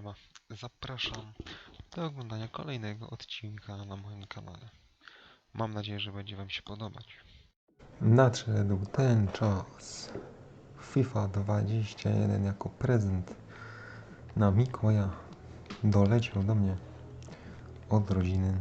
siema. Zapraszam do oglądania kolejnego odcinka na moim kanale. Mam nadzieję, że będzie Wam się podobać. Nadszedł ten czas. FIFA 21 jako prezent na Mikołaja doleciał do mnie od rodziny.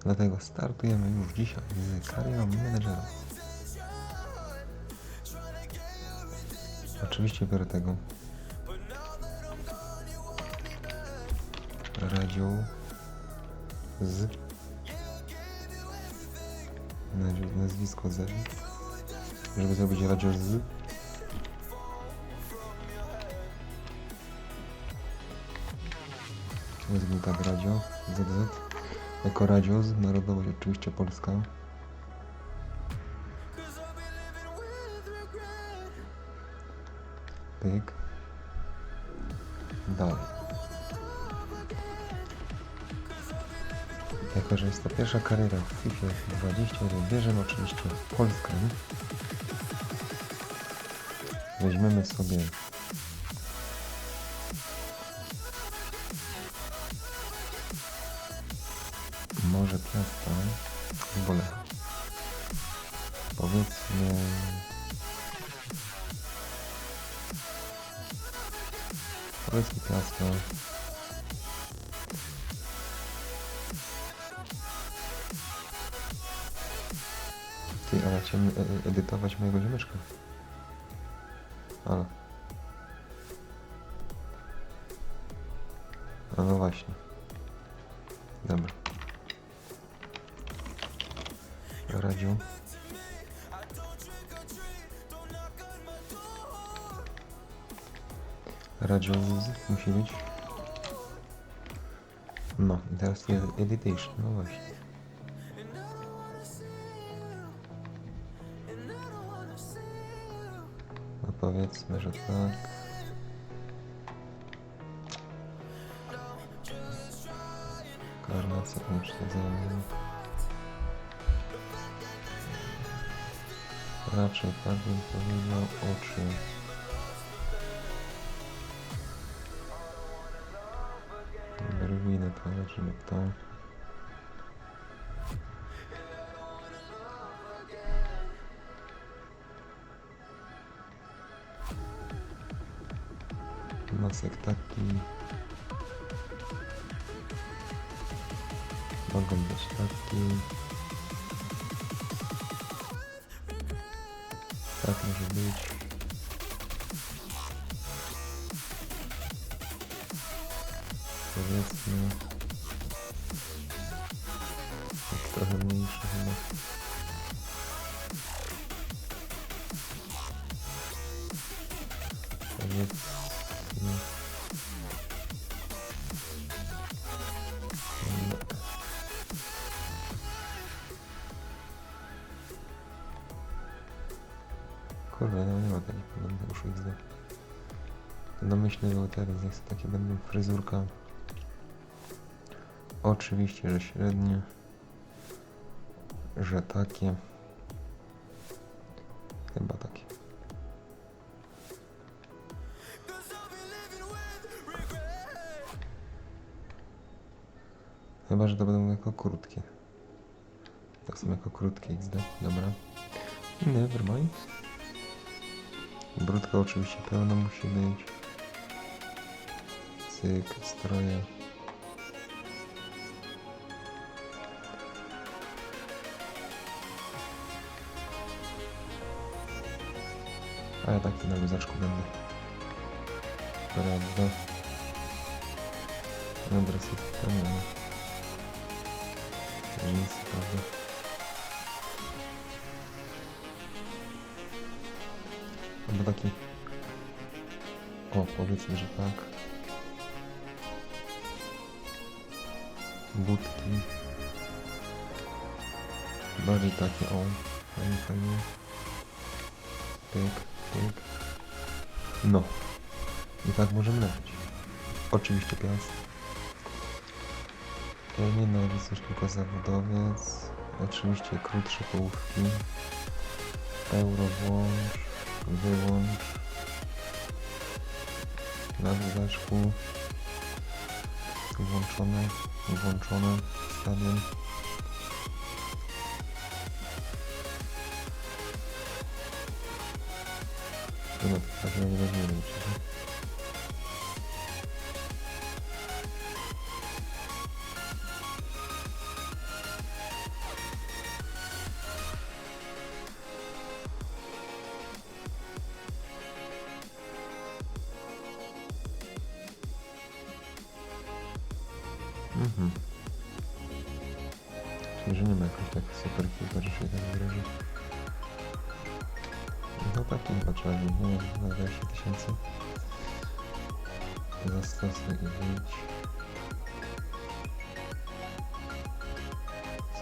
Dlatego startujemy już dzisiaj z karierą menedżera. Oczywiście biorę tego. Radio z nazwisko z żeby zrobić radio z. Wezmę tak radio ZZ jako radio z narodowość oczywiście polska. Pyk. Dalej Jako, że jest to pierwsza kariera w FIFA 21, bierzemy oczywiście Polskę. Weźmiemy sobie może Piasta Lecha. Powiedzmy powiedzmy Piasta Chciałem e- edytować mojego ziomeczka. Ale. A no właśnie. Dobra. Radziu. Radio z- musi być. No, teraz jest editation, no właśnie. Powiedzmy, że tak. Karnacja ucztadzenia. Raczej tak bym powiedział oczy. Brwi naprawiać, żeby Nosek taki. Mogą być taki. Tak może być. Powiedzmy. Kurwa, no nie ma takich wygląda już XD. Domyślny teraz jest takie będą fryzurka. Oczywiście, że średnie. Że takie. Chyba takie. Chyba, że to będą jako krótkie. To są jako krótkie XD, dobra. Nevermind. Brudka oczywiście pełna musi być. Cyk, stroje. A ja taki na luzaczku będę. Prawda. Dobra, syf, tam nie Jeansy, prawda. Albo taki... O, powiedzmy, że tak. Budki. Bardziej takie, o, fajnie, fajnie. Pyk, pyk. No. I tak możemy lecieć. Oczywiście piast. E, Nie no, jest już tylko zawodowiec. Oczywiście krótsze połówki. Euro włącz, wyłącz. Na wydaszku Włączone, włączone, stadion. Chyba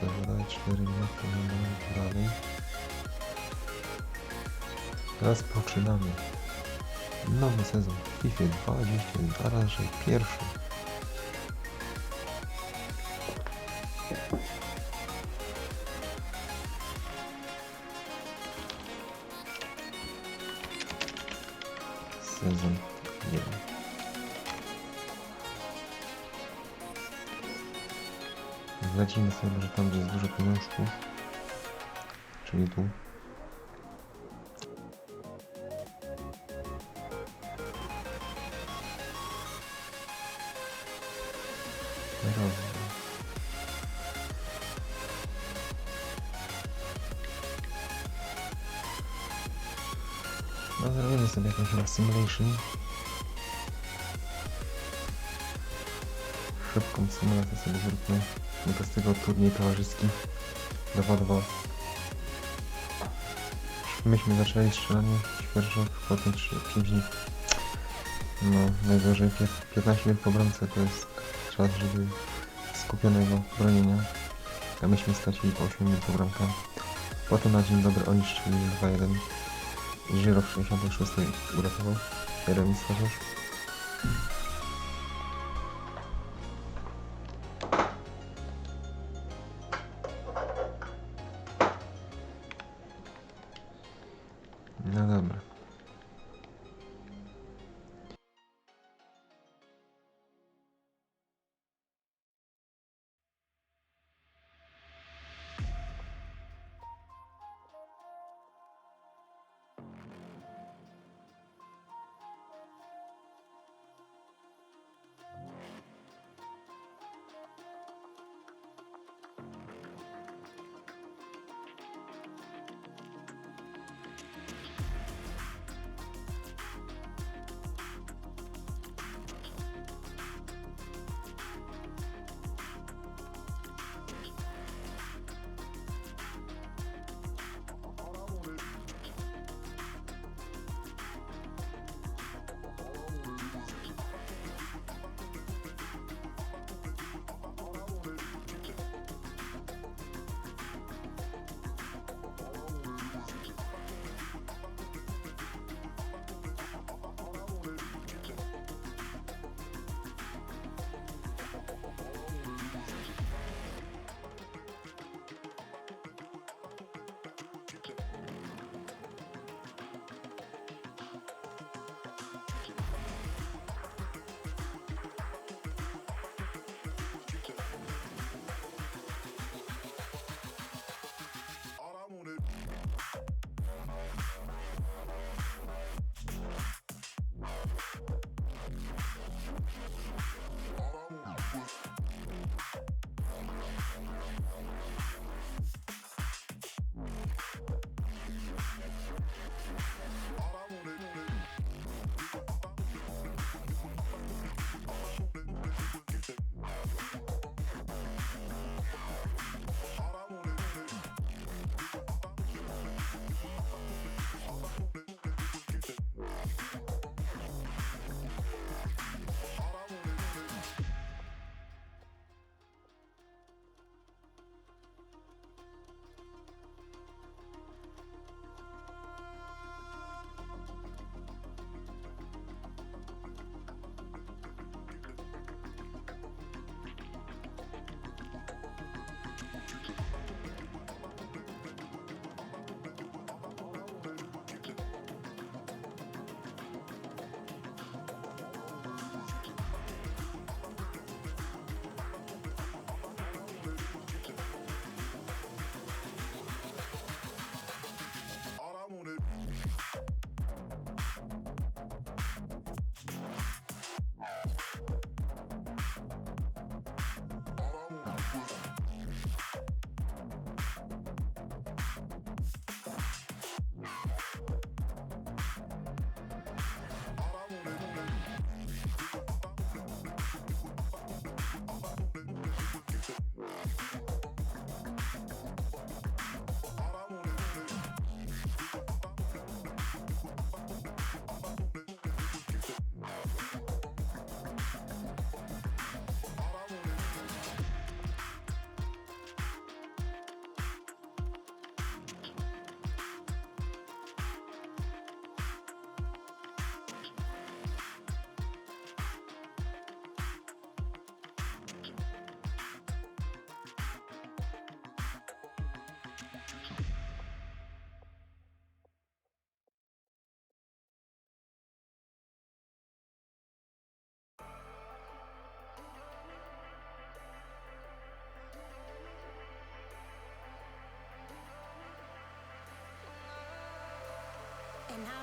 Zawodaj 4 minuty, no dalej. Rozpoczynamy. Nowy sezon FIFA 22 razy pierwszy. Pieniążków. Czyli tu. Dobra. No zrobimy sobie jakąś chyba simulation. Szybką symulację sobie zróbmy. Bo z tego turniej towarzyski. 2-2. Myśmy zaczęli strzelanie świeżo, potem 3 dni. No, pię- 15 minut po bramce to jest czas, żeby skupionego bronienia. A myśmy stracili po 8 minut po bramkę. Potem na dzień dobry oni strzelili 2-1. Żyro w 66 uratował. Remis chociaż.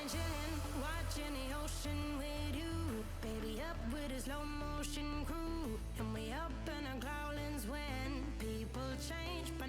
been chilling, watching the ocean with you. Baby, up with a slow motion crew. And we up in our cloudlands when people change, but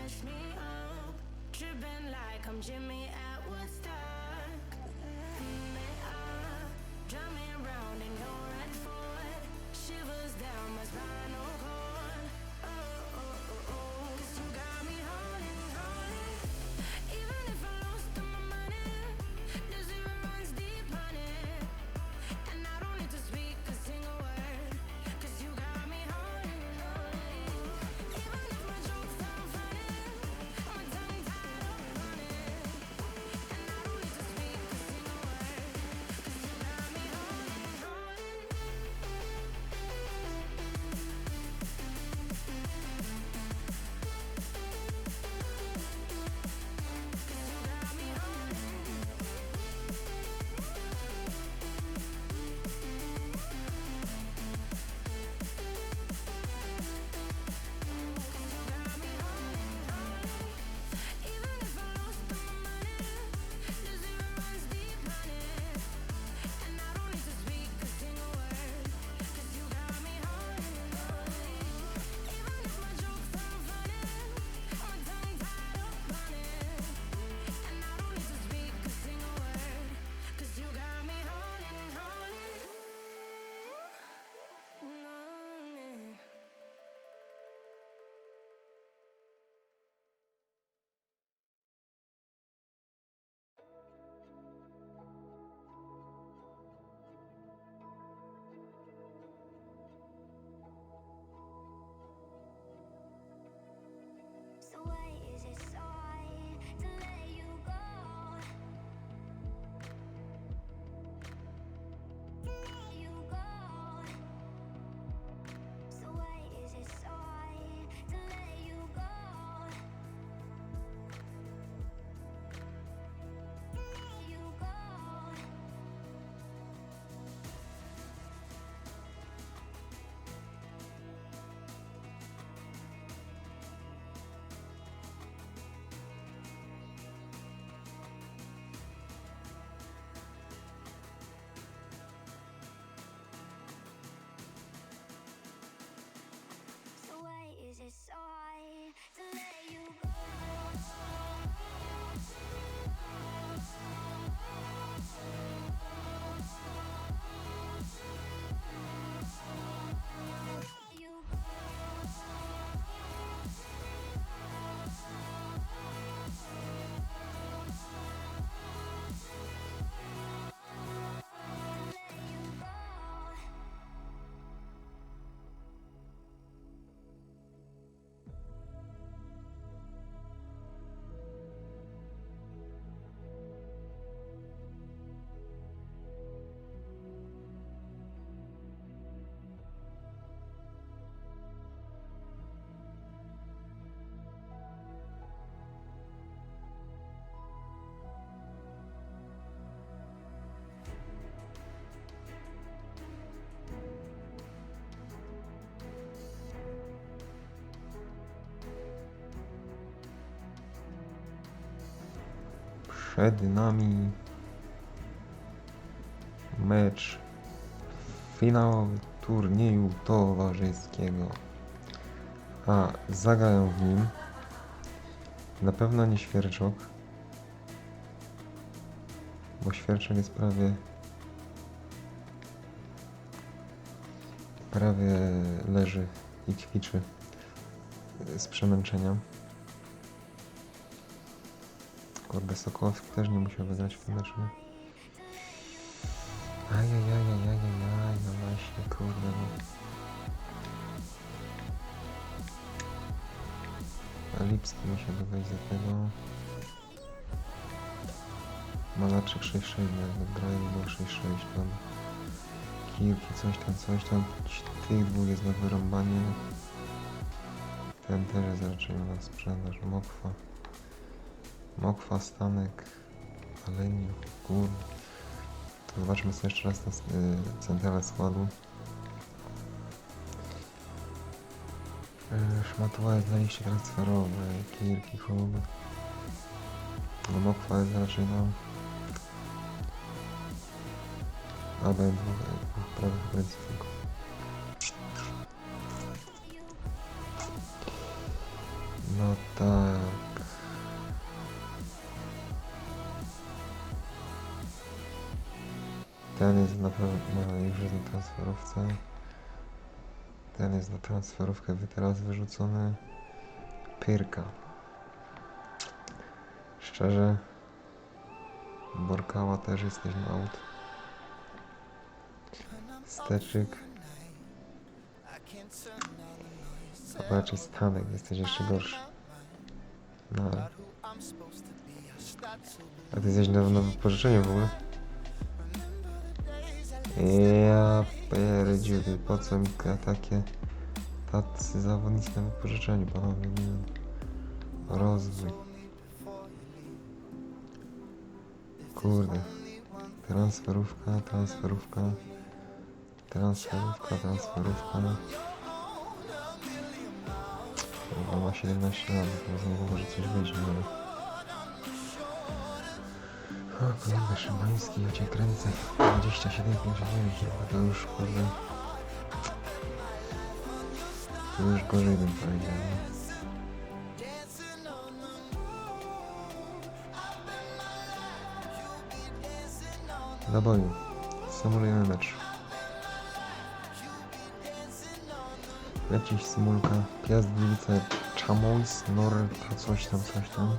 match me up. Dripping like I'm Jimmy at Woodstock. They are drumming round in your red Ford. Shivers down my spine. Przed nami mecz finałowy turnieju towarzyskiego. A zagrają w nim na pewno nie Świerczok, bo Świerczok jest prawie prawie leży i ćwiczy z przemęczenia. Kurde, Sokołowski też nie musiał wygrać w tym meczu. Ajajajajajajaj, no właśnie, kurde no. Lipski musiał dodać za tego. Malaczyk 6-6, jakby grali było 6-6 tam. Kirki, coś tam, coś tam. Tych dwóch jest na wyrąbanie. Ten też jest raczej na sprzedaż. Mokwa. Mokwa, Stanek, Aleniu, Gór. To zobaczmy sobie jeszcze raz ten y, centralę składu. Y, Szmatuła jest na liście transferowej, Kirki, Hub. No Mokwa jest raczej no... Albo dwóch, dwóch prawych obrońców tylko. No tak. Jest na transferówce. Ten jest na transferówkę teraz wyrzucony. Pyrka. Szczerze. Borkała też jesteś na aut. Steczyk. A raczej Stanek, jesteś jeszcze gorszy. No ale... A ty jesteś na, na wypożyczeniu w ogóle? Ja pierdziu, ty, po co mi takie tacy zawodnicy na wypożyczeniu, panowie, nie wiem. Rozwój. Kurde. Transferówka, transferówka. Transferówka, transferówka. Chyba ma 17 lat, to z niego może coś wyjdzie, ale... Kurde, Szymański, ja cię kręcę. 27, 59, chyba to już kurde... To już gorzej bym powiedział? Do boju. Symulujemy mecz. Jakiś symulka. Piast Gliwice, Chamois, Norta, coś tam, coś tam.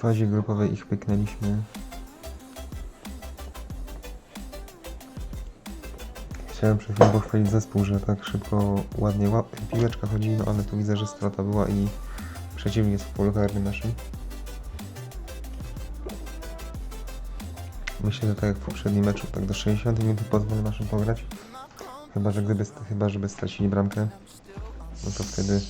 Fazie grupowej ich pyknęliśmy. Chciałem przed chwilą pochwalić zespół, że tak szybko, ładnie piłeczka chodzi, no ale tu widzę, że strata była i przeciwnik jest w polu karnym naszym. Myślę, że tak jak w poprzednim meczu, tak do 60 minut pozwolę naszym pograć. Chyba, że gdyby, chyba, żeby stracili bramkę, no to wtedy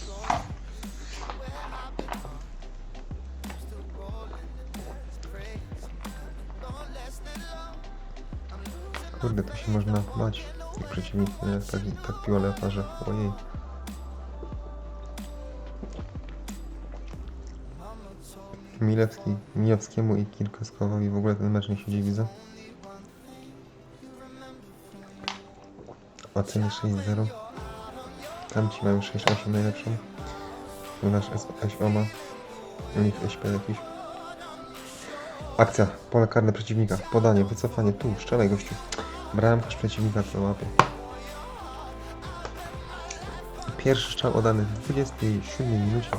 Kurde, to się można bać. Jak przeciwnik nie, tak, tak piła leparze. Ojej. Milewski, Mijowskiemu i Kirkoskowowi w ogóle ten mecz nie siedzi, widzę. Oceny 6-0. Tamci mają 6-8 najlepszą. Tu nasz SO ma. U nich SP jakiś. Akcja. Pole karne przeciwnika. Podanie, wycofanie. Tu, strzelaj gościu. Bramkarz przeciwnika to łapie. Pierwszy strzał oddany w 27 minucie.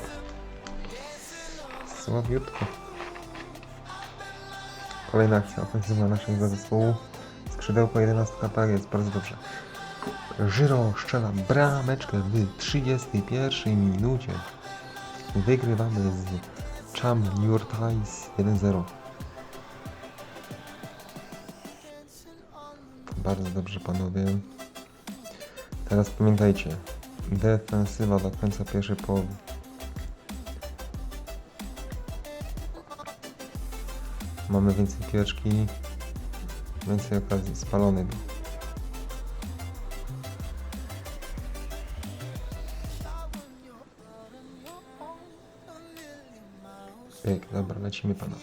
Słabiutko. Kolejna akcja ofensywna naszego zespołu. Skrzydełko 11, tak jest, bardzo dobrze. Żyro strzela brameczkę w 31 minucie. Wygrywamy z Cham Nurtais 1-0. Bardzo dobrze panowie. Teraz pamiętajcie. Defensywa do końca pierwszej połowy. Mamy więcej piłeczki. Więcej okazji spalonych. Pyk, dobra, lecimy panowie.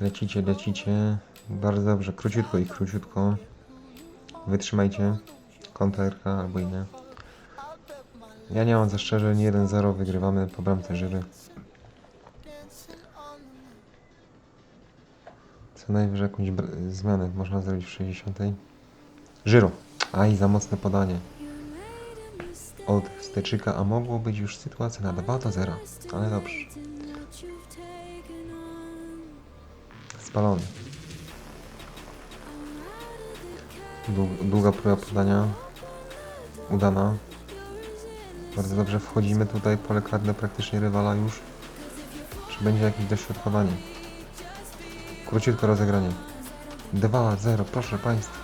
Lecicie, lecicie. Bardzo dobrze, króciutko i króciutko. Wytrzymajcie. Konterka albo inne. Ja nie mam zastrzeżeń, 1-0 wygrywamy po bramce żywy. Co najwyżej jakąś zmianę można zrobić w 60. Żyro. Aj, za mocne podanie. Od steczyka, a mogło być już sytuacja na 2 do 0. Ale dobrze. Spalony. Długa próba podania. Udana. Bardzo dobrze wchodzimy tutaj, pole karne praktycznie rywala już. Czy będzie jakieś dośrodkowanie? Króciutko rozegranie. 2-0, proszę Państwa.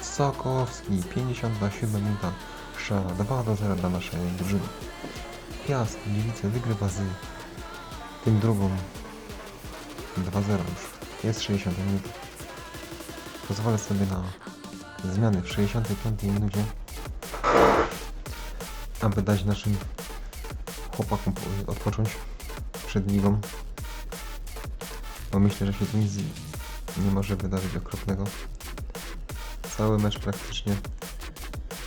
Sokowski, 52, 7 minuta. Szala 2 do 0 dla naszej drużyny. Piast, Gliwice wygrywa z tym drugą. 2-0 już. Jest 60 minut. Pozwolę sobie na zmiany w 65 minucie, aby dać naszym chłopakom po- odpocząć przed ligą. Bo myślę, że się tu nic nie może wydarzyć okropnego. Cały mecz praktycznie.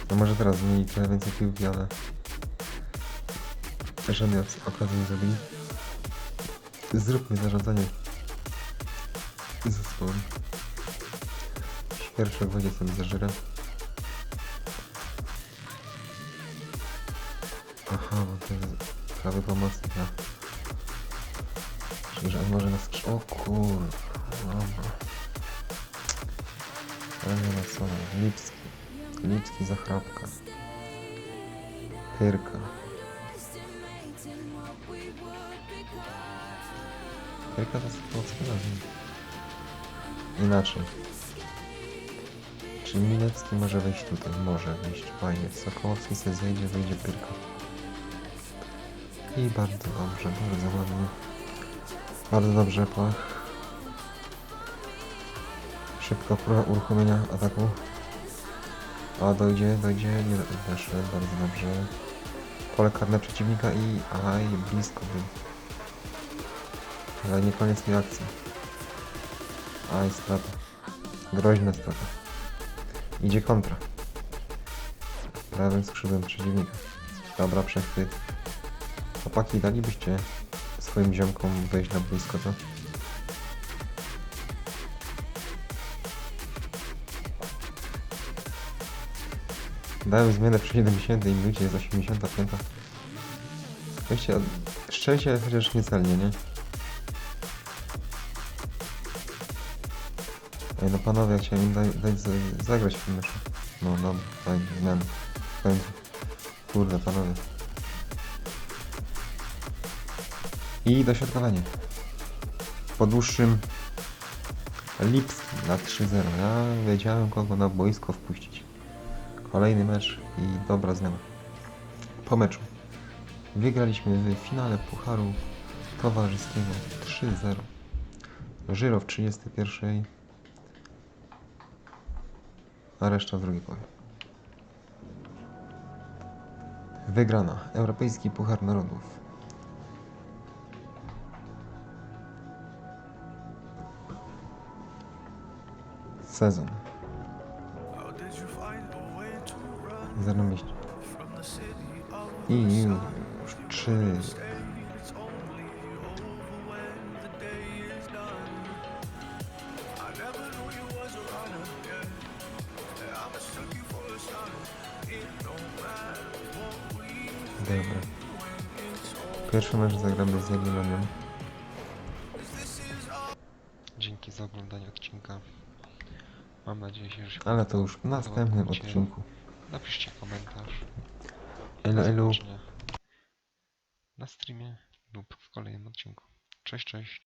No może teraz zmieni trochę więcej piłki, ale żadnej ok- okazji nie zrobili. Zróbmy zarządzanie zespołem. Pierwszy wodzie sobie zażyrę. Aha, bo to jest prawy pomocnik, ja. Czyli, że on może nas... O kur... Dobra. Ale nie ma co, Lipski. Lipski zachrapka. Pyrka. Pyrka to jest pomocny Inaczej. Czy Milecki może wejść tutaj? Może wejść, fajnie. Sokołowski sobie zejdzie, wejdzie Pyrka. I bardzo dobrze, bardzo ładnie. Bardzo dobrze, pach. Szybko próba uruchomienia ataku. A dojdzie, dojdzie, nie weszły, bardzo dobrze. Pole karne przeciwnika i... Aj, blisko był. Ale nie koniec tej akcji. Aj, strata. Groźna strata. Idzie kontra. Prawym skrzydłem przeciwnika. Dobra, przechwyt. Chłopaki, dalibyście swoim ziomkom wejść na blisko, co? Dałem zmianę przy 70 minucie, jest 85. Weźcie, strzelcie chociaż niecelnie, nie? Ej, no panowie, chciałem im dać, dać za- zagrać w tym meczu. No dobra, fajnie, zmiany. W. Kurde, panowie. I dośrodkowanie. Po dłuższym Lipski na 3-0. Ja wiedziałem kogo na boisko wpuścić. Kolejny mecz i dobra zmiana. Po meczu. Wygraliśmy w finale Pucharu Towarzyskiego 3-0. Żyro w 31 a reszta w drugiej połowie. Wygrana. Europejski Puchar Narodów. Sezon. Zarąbiście. I już trzy. Dobra. Pierwszy mecz zagramy z Jagiellonem. Dzięki za oglądanie odcinka. Mam nadzieję, że się Ale to już w następnym odcinku. Napiszcie komentarz. Elo, elo. Na streamie lub w kolejnym odcinku. Cześć, cześć.